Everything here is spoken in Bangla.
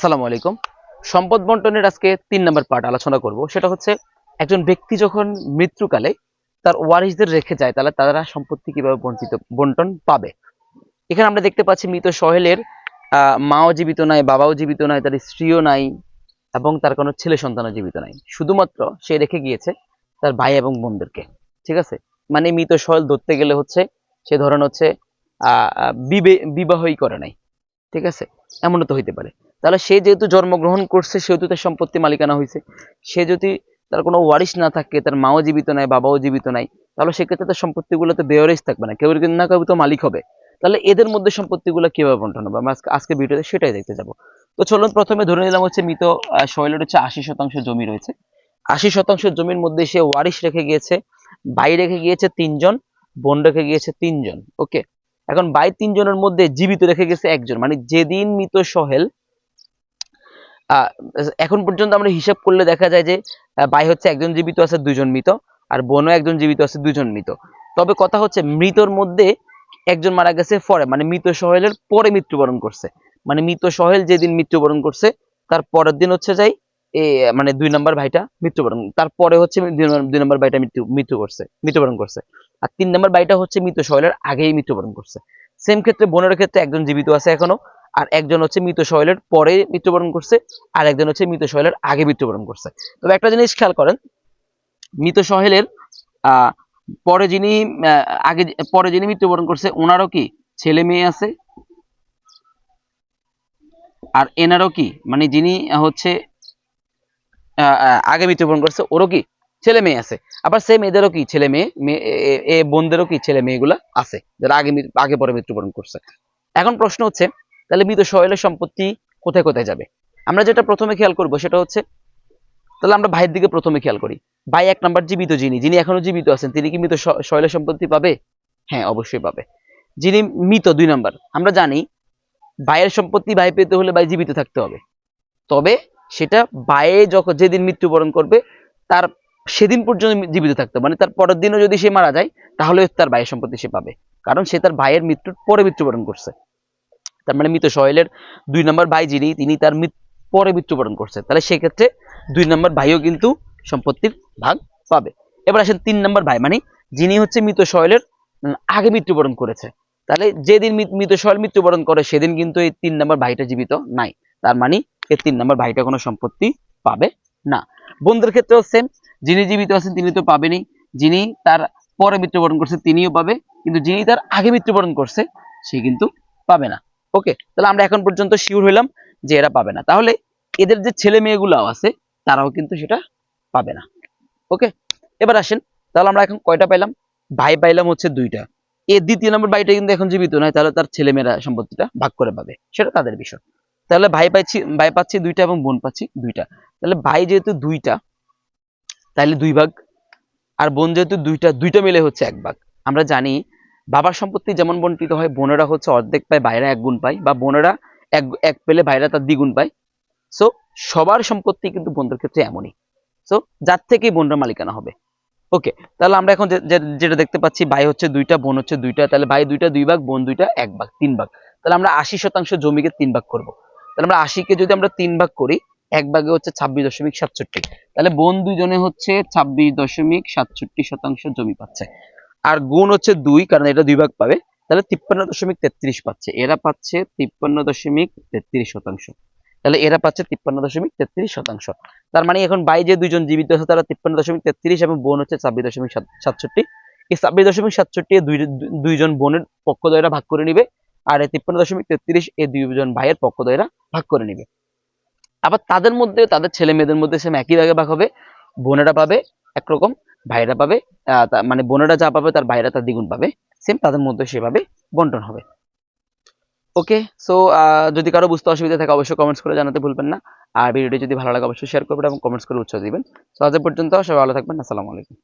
আসসালামু আলাইকুম। সম্পদ বন্টনের আজকে তিন নম্বর পার্ট আলোচনা করব। সেটা হচ্ছে, একজন ব্যক্তি যখন মৃত্যুকালে তার ওয়ারিসদের রেখে যায়, তাহলে তারা সম্পত্তি কীভাবে বন্টিত বন্টন পাবে? এখানে আমরা দেখতে পাচ্ছি, মৃত সোহেলের মাও জীবিত নাই, বাবাও জীবিত নাই, তার স্ত্রীও নাই, এবং তার কোনো ছেলে সন্তানও জীবিত নাই। শুধুমাত্র সে রেখে গিয়েছে তার ভাই এবং বোনদেরকে। ঠিক আছে? মানে মৃত সোহেল ধরতে গেলে হচ্ছে, সে ধরেন হচ্ছে বিবাহই করে নাই। ঠিক আছে? এমনও তো হইতে পারে। তাহলে সে যেহেতু জন্মগ্রহণ করছে, সেহেতু তার সম্পত্তি মালিকানা হয়েছে। সে যদি তার কোনো ওয়ারিশ না থাকে, তার মাও জীবিত নাই, বাবাও জীবিত নাই, তাহলে সেক্ষেত্রে তার সম্পত্তিগুলো তো বেওয়ারিশ থাকবে না। কেউ কিন্তু না কেউ তো মালিক হবে। তাহলে এদের মধ্যে সম্পত্তিগুলো কীভাবে বন্টন হবে? আমরা আজকে ভিডিওতে সেটাই দেখতে যাব। তো চলুন প্রথমে ধরে নিলাম হচ্ছে মৃত সোহেলের হচ্ছে আশি শতাংশ জমি রয়েছে। আশি শতাংশ জমির মধ্যে সে ওয়ারিশ রেখে গিয়েছে ভাই রেখে গিয়েছে তিনজন, বোন রেখে গিয়েছে তিনজন, ওকে? এখন বাই তিনজনের মধ্যে জীবিত রেখে গেছে একজন মানে যেদিন মৃত সোহেল এখন পর্যন্ত আমরা হিসাব করলে দেখা যায় যে ভাই হচ্ছে একজন জীবিত আছে, দুজন মৃত, আর বোনও একজন জীবিত আছে, দুজন মৃত। তবে কথা হচ্ছে মৃতর মধ্যে একজন মারা গেছে পরে মানে মৃত সোহেলের পরে মৃত্যুবরণ করছে। মানে মৃত সোহেল যেদিন মৃত্যুবরণ করছে, তার পরের দিন হচ্ছে যাই, এ মানে দুই নম্বর ভাইটা মৃত্যুবরণ তারপরে হচ্ছে দুই নম্বর- ভাইটা মৃত্যু মৃত্যু করছে, মৃত্যুবরণ করছে। আর তিন নম্বর ভাইটা হচ্ছে মৃত সোহেলের আগেই মৃত্যুবরণ করছে। সেম ক্ষেত্রে বোনের ক্ষেত্রে একজন জীবিত আছে এখনও আর একজন হচ্ছে মৃত সোহেলের পরে মৃত্যুবরণ করছে, আর একজন হচ্ছে মৃত সোহেলের আগে মৃত্যুবরণ করছে। তবে একটা জিনিস খেয়াল করেন, মৃত সোহেলের পরে যিনি আগে, পরে যিনি মৃত্যুবরণ করছে ওনারও কি ছেলে মেয়ে আছে? আর এনারও কি? মানে যিনি হচ্ছে আগে মৃত্যুবরণ করছে, ওরও কি ছেলে মেয়ে আছে? আবার সেম এদেরও কি ছেলে মেয়ে এ বোনদেরও কি ছেলে মেয়েগুলা আছে, যারা আগে আগে পরে মৃত্যুবরণ করছে? এখন প্রশ্ন হচ্ছে তাহলে মৃত সোহেলের সম্পত্তি কোথায় কোথায় যাবে? আমরা যেটা প্রথমে খেয়াল করব সেটা হচ্ছে, তাহলে আমরা ভাইয়ের দিকে প্রথমে খেয়াল করি। ভাই এক নাম্বার জীবিত যিনি যিনি এখনও জীবিত আছেন, তিনি কি মৃত সোহেলের সম্পত্তি পাবে? হ্যাঁ অবশ্যই পাবে। যিনি মৃত, দুই নাম্বার, আমরা জানি ভাইয়ের সম্পত্তি ভাই পেতে হলে ভাই জীবিত থাকতে হবে। তবে সেটা ভাইয়ে যখন যেদিন মৃত্যুবরণ করবে, তার সেদিন পর্যন্ত জীবিত থাকতে। মানে তার পরের দিনও যদি সে মারা যায়, তাহলে তার ভাইয়ের সম্পত্তি সে পাবে। কারণ সে তার ভাইয়ের মৃত্যুর পরে মৃত্যুবরণ করছে। তার মানে মৃত সোহেলের দুই নম্বর ভাই যিনি, তিনি তার পরে মৃত্যুবরণ করছে। তাহলে সেক্ষেত্রে দুই নম্বর ভাইও কিন্তু সম্পত্তির ভাগ পাবে। এবার আসেন তিন নম্বর ভাই মানে যিনি হচ্ছে মৃত সোহেলের আগে মৃত্যুবরণ করেছে। তাহলে যেদিন মৃত- সোহেল মৃত্যুবরণ করে, সেদিন কিন্তু এই তিন নম্বর ভাইটা জীবিত নাই। তার মানে এই তিন নম্বর ভাইটা কোনো সম্পত্তি পাবে না। বন্ধুর ক্ষেত্রেও সেম যিনি জীবিত আছেন তিনি তো পাবেনই যিনি তার পরে মৃত্যুবরণ করছে তিনিও পাবে, কিন্তু যিনি তার আগে মৃত্যুবরণ করছে, সে কিন্তু পাবে না। ওকে তাহলে আমরা এখন পর্যন্ত শিওর হইলাম যে এরা পাবে না। তাহলে এদের যে ছেলে মেয়েগুলো আছে, তারাও কিন্তু সেটা পাবে না। ওকে এবার আসেন, তাহলে আমরা এখন কয়টা পাইলাম? ভাই পাইলাম হচ্ছে দুইটা। এর দ্বিতীয় নম্বর ভাইটা কিন্তু এখন জীবিত নয়, তাহলে তার ছেলে মেয়েরা সম্পত্তিটা ভাগ করে পাবে। সেটা তাদের বিষয়। তাহলে ভাই পাচ্ছি ভাই পাচ্ছি দুইটা এবং বোন পাচ্ছি দুইটা। তাহলে ভাই যেহেতু দুইটা তাহলে দুই ভাগ। আর বোন যেহেতু দুইটা দুইটা মিলে হচ্ছে এক ভাগ। আমরা জানি বাবার সম্পত্তি যেমন বন্টিত হয়, বোনেরা হচ্ছে অর্ধেক পায়, ভাইরা এক গুণ পায়, বা বোনেরা এক এক পেলে ভাইরা তার দ্বিগুণ পায়। সো সবার সম্পত্তি কিন্তু বোনদের ক্ষেত্রে এমনই। সো যার থেকেই বোনরা মালিকানা হবে। ওকে তাহলে আমরা এখন যেটা দেখতে পাচ্ছি, ভাই হচ্ছে দুইটা, বোন হচ্ছে দুইটা, তাহলে ভাই দুইটা, দুই ভাগ, বোন দুইটা, এক ভাগ, তিন ভাগ। তাহলে আমরা আশি শতাংশ জমিকে তিন ভাগ করব। তাহলে আমরা আশিকে যদি আমরা তিন ভাগ করি, এক ভাগে হচ্ছে ছাব্বিশ দশমিক সাতষট্টি। তাহলে বোন দুইজনে হচ্ছে ছাব্বিশ দশমিক সাতষট্টি শতাংশ জমি পাচ্ছে। আর গুণ হচ্ছে দুই, কারণ এটা দুই ভাগ পাবে। তাহলে তিপ্পান্ন দশমিক তেত্রিশ পাচ্ছে। এরা পাচ্ছে তিপ্পান্ন দশমিক তেত্রিশ শতাংশ। তাহলে এরা পাচ্ছে তিপ্পান্ন দশমিক তেত্রিশ শতাংশ। তার মানে এখন বাই যে দুইজন জীবিত আছে, তারা তিপ্পান্ন দশমিক তেত্রিশ এবং বোন হচ্ছে ছাব্বিশ দশমিক সাতষট্টি। এই ছাব্বিশ দশমিক সাতষট্টি দুইজন বোনের পক্ষ দ্বয়রা ভাগ করে নিবে, আর এই তিপ্পান্ন দশমিক তেত্রিশ এই দুইজন ভাইয়ের পক্ষ দ্বয়রা ভাগ করে নিবে। আবার তাদের মধ্যে, তাদের ছেলে মেয়েদের মধ্যে সেম একই ভাগে ভাগ হবে। বোনেরা পাবে একরকম ভাইরা পাবে মানে বোনেরা যা পাবে তার ভাইরা তার দ্বিগুণ পাবে। সেম তাদের মধ্যে সেভাবে বন্টন হবে। ওকে সো যদি কারও বুঝতে অসুবিধা থাকে অবশ্যই কমেন্টস করে জানাতে ভুলবেন না। আর ভিডিওটি যদি ভালো লাগে অবশ্যই শেয়ার করবেন এবং কমেন্টস করে উৎসাহ দিবেন। সো আজ পর্যন্ত সবাই ভালো থাকবেন, আসসালামু আলাইকুম।